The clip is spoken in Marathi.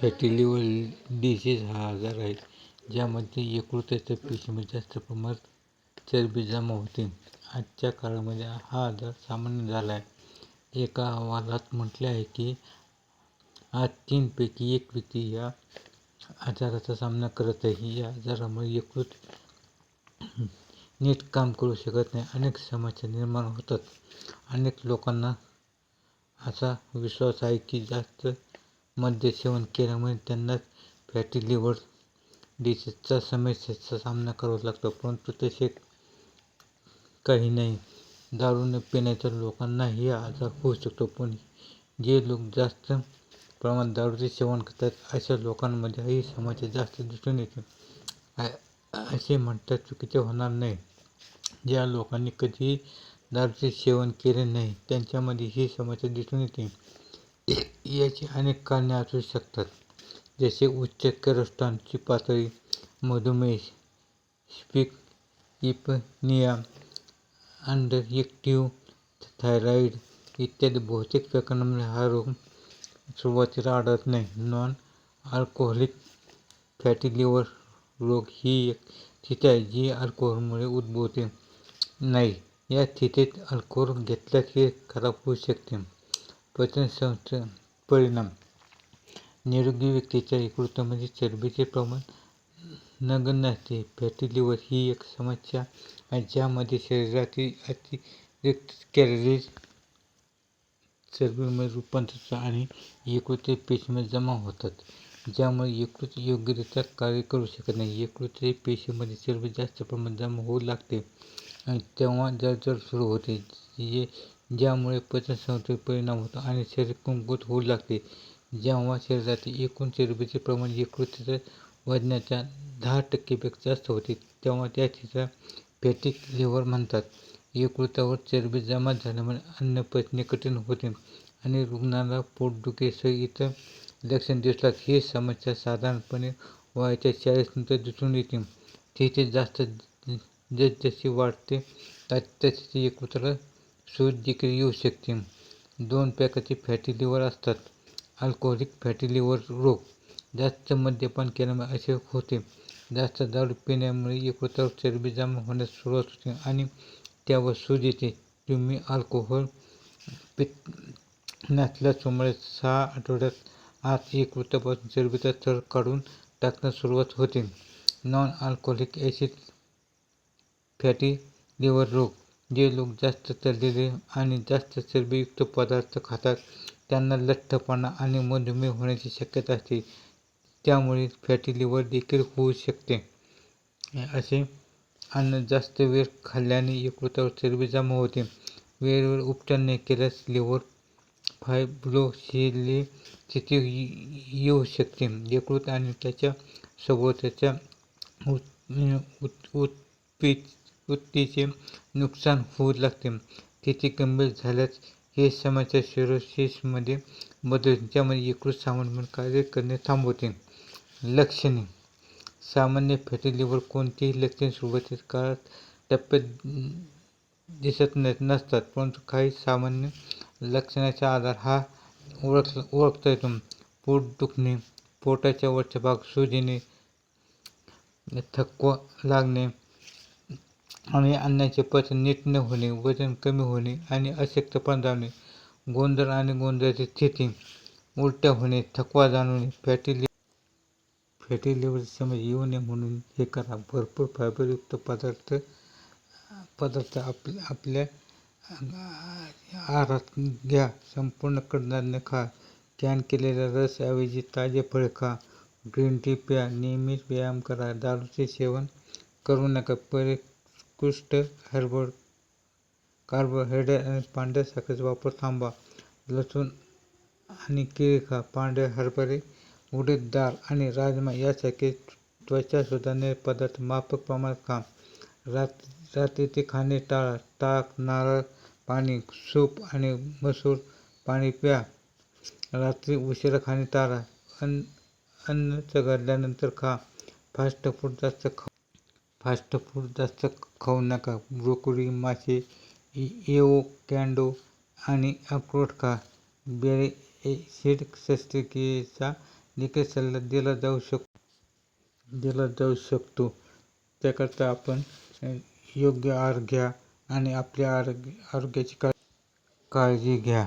फॅटी लिव्हर डिसीज हा आजार आहे ज्यामध्ये यकृताच्या पेशीमध्ये जास्त प्रमाणात चरबी जमा होते. आजच्या काळामध्ये हा आजार सामान्य झाला आहे. एका अहवालात म्हटले आहे की आज तीनपैकी एक व्यक्ती या आजाराचा सामना करत आहे. या आजारामुळे यकृत नीट काम करू शकत नाही. अनेक समस्या निर्माण होतात. अनेक लोकांना असा विश्वास आहे की जास्त मद्य सेवन केल्यामुळे त्यांनाच फॅटी लिव्हर डिसीजच्या समस्येचा सामना करावा लागतो. परंतु तसे काही नाही. दारू न पिणाऱ्या लोकांनाही आजार होऊ शकतो. पण जे लोक जास्त प्रमाणात दारूचे सेवन करतात, अशा लोकांमध्ये ही समस्या जास्त दिसून येते. असे म्हणणे चुकीचे होणार नाही. ज्या लोकांनी कधीही दारूचे सेवन केले नाही त्यांच्यामध्ये ही समस्या दिसून येते. याची अनेक कारणे असू शकतात जसे उच्च कोलेस्टेरॉलची पातळी, मधुमेह, स्पिक इपनिया, अंडरऍक्टिव्ह थायरॉईड इत्यादी. बहुतेक प्रकरणांमध्ये हा रोग सुरुवातीला आढळत नाही. नॉन अल्कोहोलिक फॅटी लिव्हर रोग ही एक स्थिती आहे जी अल्कोहोलमुळे उद्भवते नाही. या स्थितीत अल्कोहोल घेतल्यास हे खराब होऊ शकते. पचनसंस्थे परिणाम निरोगी व्यक्तीच्या यकृतामध्ये म्हणजे चरबीचे प्रमाण नगण्य असते. फॅटी लिव्हर ही एक समस्या आहे ज्यामध्ये शरीरातील अतिरिक्त कॅलरीज चरबीमध्ये रूपांतरित आणि यकृत पेशीमध्ये जमा होतात, ज्यामुळे यकृत योग्यरित्या कार्य करू शकत नाही. यकृत पेशीमध्ये चरबी जास्त प्रमाणात जमा होऊ लागते आणि तेव्हा जळजळ सुरू होते, ज्यामुळे पचनसंस्थेवर परिणाम होतो आणि शरीर कमकुवत होऊ लागते. जेव्हा शरीरातील एकूण चरबीचे प्रमाण यकृताच्या वजनाच्या दहा टक्केपेक्षा जास्त होते तेव्हा त्या स्थितीला लिव्हर म्हणतात. यकृतावर चरबी जमा झाल्यामुळे अन्न पचणे कठीण होते आणि रुग्णाला पोटदुखीसह इतर लक्षण दिसू लागतात. ही समस्या साधारणपणे वयाच्या चाळीस नंतर दिसून येते. तिथे जास्त जसजशी वाढते जाते तसतशी यकृताला सूज देखील येऊ शकते. दोन प्रकारचे फॅटी लिव्हर असतात. अल्कोहोलिक फॅटी लिव्हर रोग जास्त मद्यपान केल्यामुळे असे होते. जास्त दारू पिण्यामुळे एकत्र चरबी जमा होण्यास सुरुवात होते आणि त्यावर सूज येते. तुम्ही अल्कोहोल पित नसल्यास सुमारे सहा आठवड्यात आत यकृतापासून चरबीचा थर काढून टाकण्यास सुरुवात होते. Non alcoholic acid fatty liver रोग जे लोक जास्त तळलेले आणि जास्त चरबीयुक्त पदार्थ खातात त्यांना लठ्ठपणा आणि मधुमेह होण्याची शक्यता असते. त्यामुळे फॅटी लिव्हर देखील होऊ शकते. असे अन्न जास्त वेळ खाल्ल्याने यकृतावर चरबी जमा होते. वेळेवर उपचार न केल्यास लिव्हर फायब्रोसिसची स्थिती येऊ शकते. यकृत आणि त्याच्या सभोवतालच्या ऊतींचे नुकसान होऊ लागते. किती गंभीर झाल्यास हे समाजाच्या शिरोशेषमध्ये बदल ज्यामध्ये यकृत म्हणून कार्य करणे थांबवते. लक्षणे सामान्य फॅटी लिव्हर कोणतीही लक्षणे सुरुवातीच्या टप्प्यात दिसत नसतात. परंतु काही सामान्य लक्षणाचा आधार हा ओळख ओळखता येतो. पोट दुखणे, पोटाच्या वरचा भाग सुजणे थकवा लागणे आणि अन्नाचे पचन नीट न होणे, वजन कमी होणे आणि अशक्तपणा जाणे गोंधळ आणि गोंधळाची स्थिती, उलट्या होणे, थकवा जाणवणे. फॅटी लिव्हरची समज येऊ नये म्हणून हे करा. भरपूर फायबरयुक्त पदार्थ पदार्थ आप आपल्या आहारात घ्या. संपूर्ण कडधान्य खा. कॅन केलेल्या रसऐवजी ताजे फळ खा. ग्रीन टी प्या. नियमित व्यायाम करा. दारूचे सेवन करू नका. उत्कृष्ट परिष्कृत कार्बोहायड्रेट आणि पांढऱ्या साखरेचा वापर थांबवा. लसूण आणि केळी खा. पांढरे हरभरे, उडीद डाळ आणि राजमा यासारखे त्वचा सुधारणारे पदार्थ माफक प्रमाणात खा. रात्रीचे खाणे टाळा. ताक, नारळ पाणी, सूप आणि मसूर पाणी प्या. रात्री उशिरा खाणे टाळा. अन्न अन्न चघळल्यानंतर खा. फास्ट फूड जास्त खा खाऊ नका. ब्रोकोली, मासे, एवोकॅडो आणि अक्रोड खा. बॅरी ॲसिड शस्त्रक्रियेच्या देखील सल्ला दिला जाऊ शक दिला जाऊ शकतो त्याकरता आपण योग्य आहार घ्या आणि आपल्या आरोग्य आरोग्याची का काळजी घ्या